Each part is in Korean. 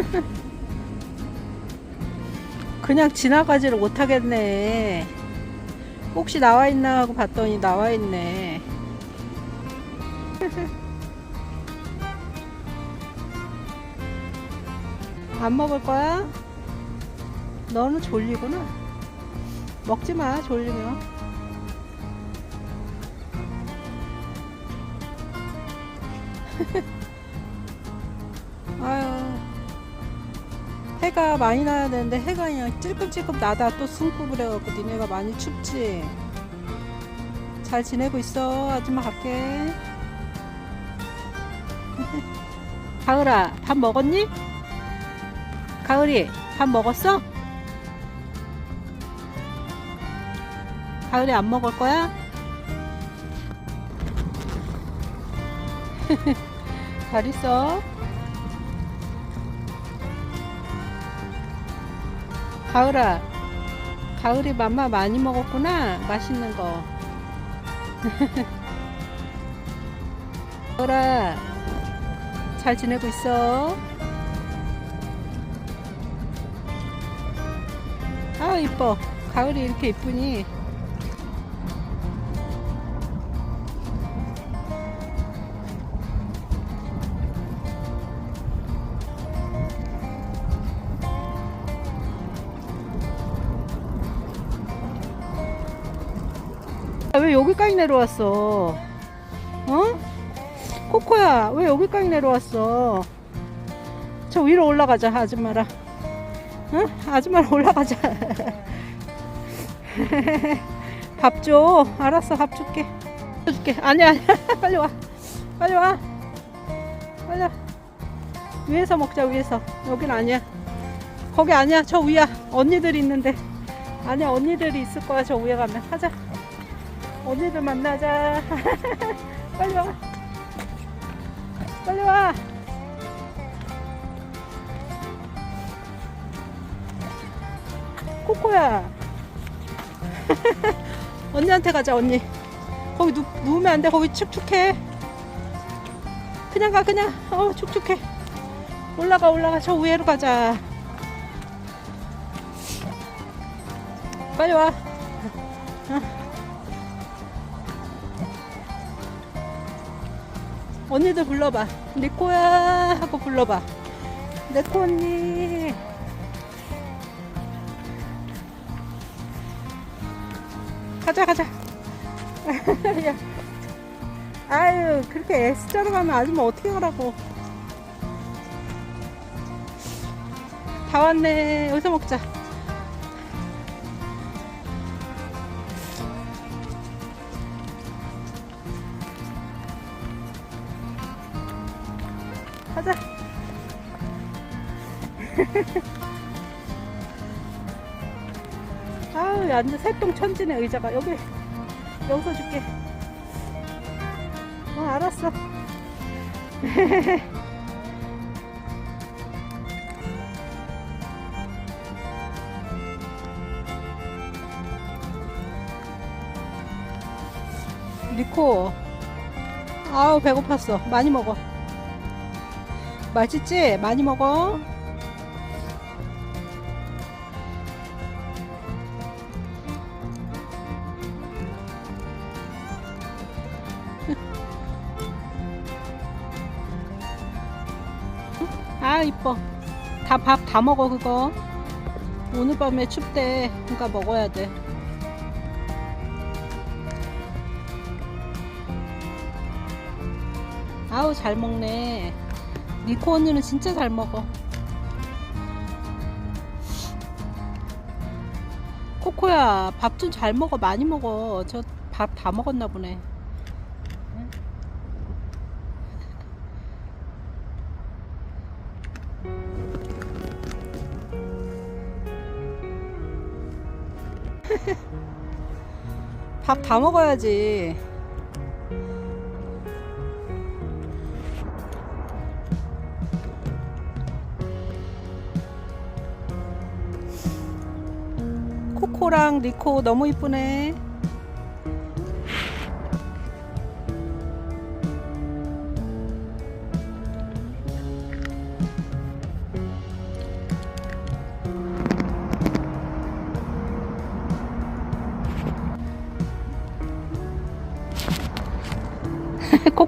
그냥 지나가지를 못하겠네. 혹시 나와 있나 하고 봤더니 나와 있네. 안 먹을 거야? 너는 졸리구나. 먹지 마, 졸리면. 아유. 해가 많이 나야 되는데 해가 그냥 찔끔찔끔 나다 또 숨고 그래갖고 니네가 많이 춥지 잘 지내고 있어 아줌마 갈게 가을아 밥 먹었니? 가을이 밥 먹었어? 가을이 안 먹을 거야? 잘 있어 가을아, 가을이 맘마 많이 먹었구나. 맛있는 거. 가을아, 잘 지내고 있어? 아, 이뻐. 가을이 이렇게 이쁘니. 왜 여기까지 내려왔어? 어? 코코야, 왜 여기까지 내려왔어? 저 위로 올라가자, 아줌마랑. 응? 아줌마랑 올라가자. 밥 줘. 알았어, 밥 줄게. 줄게. 아니야, 아니야. 빨리 와. 빨리 와. 빨리 와. 위에서 먹자, 위에서. 여긴 아니야. 거기 아니야. 저 위야. 언니들이 있는데. 아니야, 언니들이 있을 거야. 저 위에 가면. 하자. 언니들 만나자. 빨리 와. 빨리 와. 코코야. 언니한테 가자, 언니. 거기 누, 누우면 안 돼. 거기 축축해. 그냥 가, 그냥. 어, 축축해. 올라가, 올라가. 저 위로 가자. 빨리 와. 언니들 불러봐. 니코야 하고 불러봐. 네코 언니. 가자 가자. 야. 아유 그렇게 S자로 가면 아줌마 어떻게 가라고. 다 왔네. 여기서 먹자. 아우, 완전 새똥 천지네, 의자가. 여기, 여기서 줄게. 어, 알았어. 리코. 아우, 배고팠어. 많이 먹어. 맛있지? 많이 먹어. 아 이뻐. 다밥다 먹어 그거. 오늘 밤에 춥대. 그러니까 먹어야 돼. 아우 잘 먹네. 니코 언니는 진짜 잘 먹어. 코코야, 밥 좀 잘 먹어. 많이 먹어. 저 밥 다 먹었나 보네. 밥 다 먹어야지. 코코랑 리코 너무 이쁘네.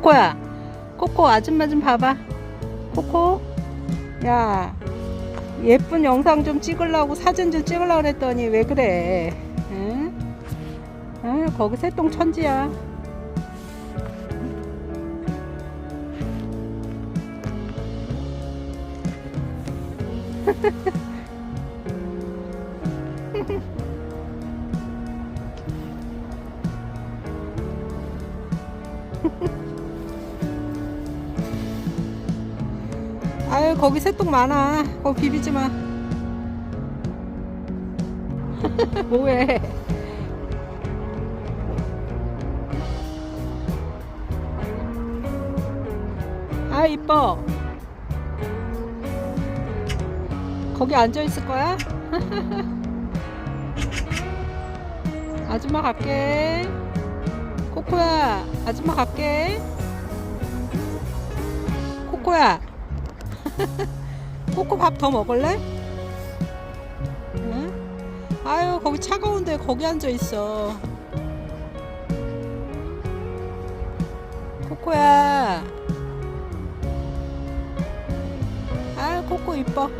코코야. 코코 아줌마 좀 봐봐. 코코. 야 예쁜 영상 좀 찍으려고 사진 좀 찍으려고 그랬더니 왜 그래? 응? 아, 거기 새똥 천지야 거기 새똥 많아. 거기 비비지 마. 뭐해? 아 이뻐. 거기 앉아 있을 거야? 아줌마 갈게. 코코야 아줌마 갈게. 코코야 코코 밥더 먹을래? 응? 아유 거기 차가운데 거기 앉아 있어. 코코야. 아유 코코 이뻐.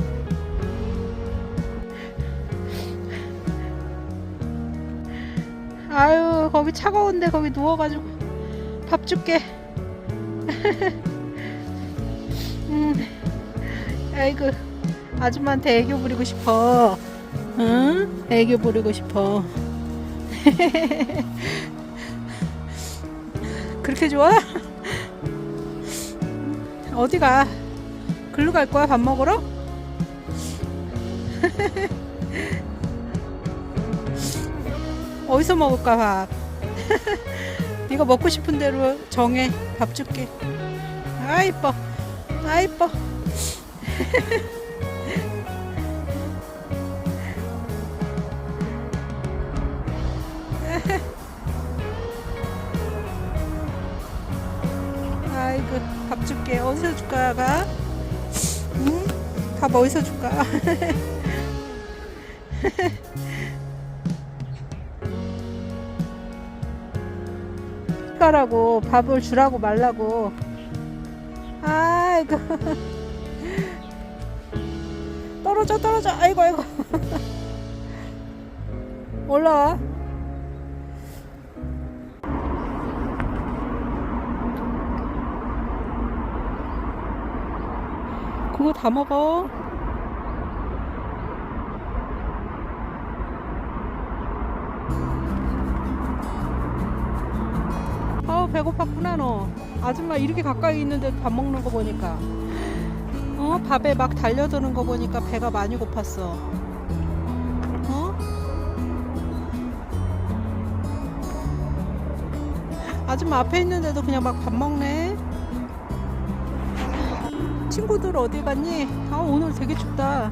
아유 거기 차가운데 거기 누워가지고 밥 줄게 아이고 아줌마한테 애교 부리고 싶어 응? 애교 부리고 싶어 그렇게 좋아? 어디 가? 글로 갈 거야 밥 먹으러? 어디서 먹을까 밥? 네가 먹고 싶은 대로 정해 밥 줄게 아 이뻐 아 이뻐 아이고 밥 줄게 어디서 줄까 가? 응? 밥 어디서 줄까? 가라고 밥을 주라고 말라고 아이고 떨어져 떨어져. 아이고 아이고. 올라와. 그거 다 먹어. 아우 배고팠구나 너. 아줌마 이렇게 가까이 있는데 밥 먹는 거 보니까 어 밥에 막 달려드는 거 보니까 배가 많이 고팠어. 어? 아줌마 앞에 있는데도 그냥 막 밥 먹네. 친구들 어디 갔니? 아 오늘 되게 춥다.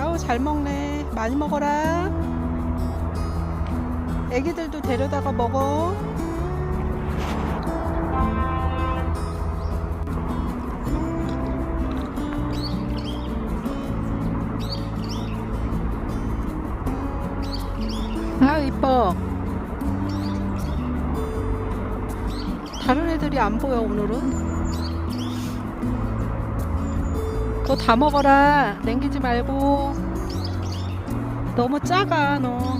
아우 잘 먹네. 많이 먹어라. 애기들도 데려다가 먹어 애들이 안 보여 오늘은. 그거 다 먹어라. 냉기지 말고. 너무 작아 너.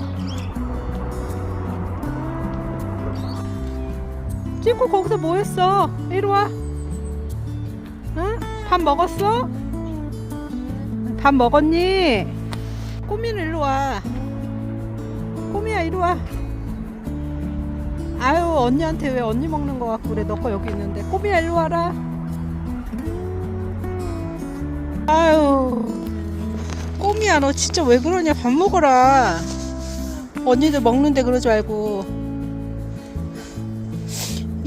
찌고 거기서 뭐 했어? 이리 와. 응? 밥 먹었어? 밥 먹었니? 꼬미는 이리 와. 꼬미야 이리 와 아유 언니한테 왜 언니 먹는 거 같고 그래? 너 거 여기 있는데. 꼬미야 이리 와라. 아유. 꼬미야 너 진짜 왜 그러냐? 밥 먹어라. 언니들 먹는데 그러지 말고.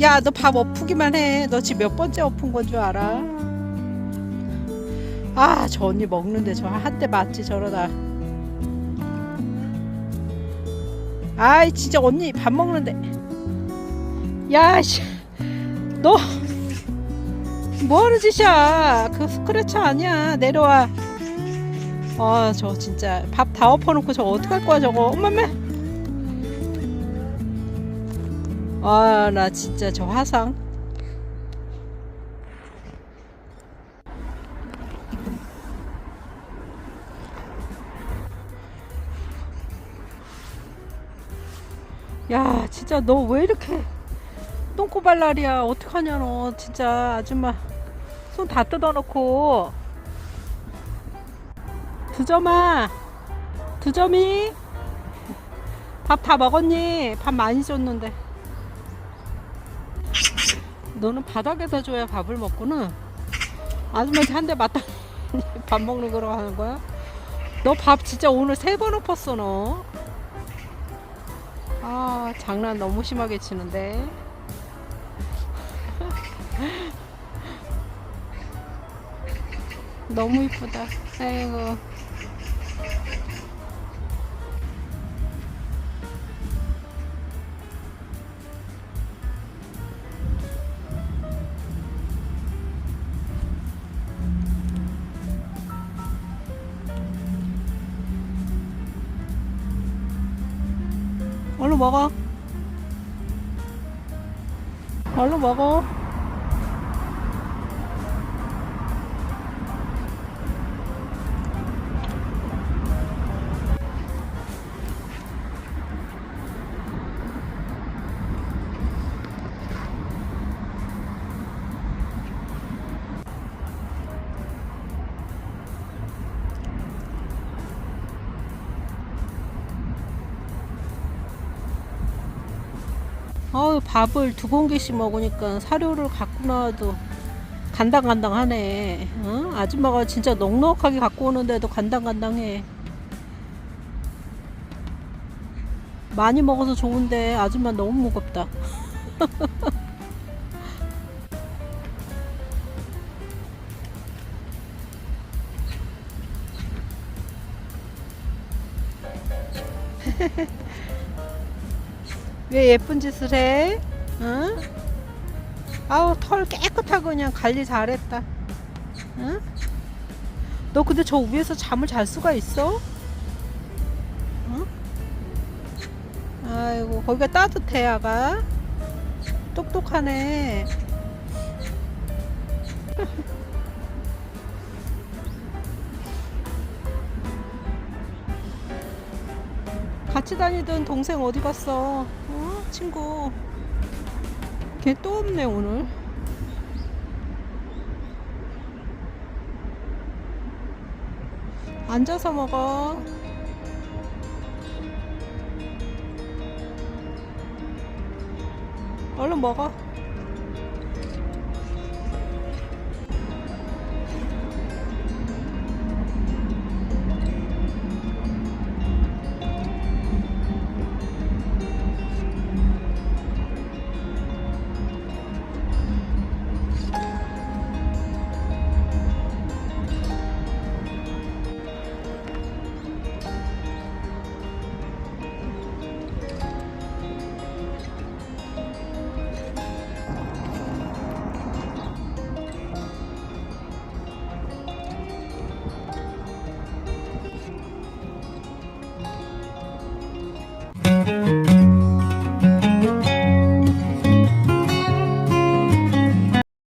야 너 밥 엎으기만 해 너 지금 몇 번째 엎은 건 줄 알아? 아 저 언니 먹는데 저 한대 맞지 저러다. 아이 진짜 언니 밥 먹는데 야씨. 너 뭐하는 짓이야? 그 스크래쳐 아니야. 내려와. 아 저 진짜 밥 다 엎어놓고 저거 어떡할 거야 저거. 엄마매 아, 나 진짜 저 화상. 야, 진짜 너 왜 이렇게 똥꼬발랄이야? 어떡하냐, 너. 진짜 아줌마. 손 다 뜯어놓고. 두점아. 두점이. 밥 다 먹었니? 밥 많이 줬는데. 너는 바닥에서 줘야 밥을 먹구나. 아줌마한테 한 대 맞다. 밥 먹는 거로 하는 거야? 너 밥 진짜 오늘 세 번 엎었어, 너. 아, 장난 너무 심하게 치는데. 너무 이쁘다. 아이고. 얼른 먹어. 얼른 먹어. 아유 밥을 두 공기씩 먹으니까 사료를 갖고 나와도 간당간당하네. 어? 아줌마가 진짜 넉넉하게 갖고 오는데도 간당간당해. 많이 먹어서 좋은데 아줌마 너무 무겁다. 왜 예쁜 짓을 해? 응? 아우 털 깨끗하고 그냥 관리 잘했다. 응? 너 근데 저 위에서 잠을 잘 수가 있어? 응? 아이고 거기가 따뜻해 아가. 똑똑하네. 같이 다니던 동생 어디 갔어? 어? 친구. 걔 또 없네, 오늘. 앉아서 먹어. 얼른 먹어.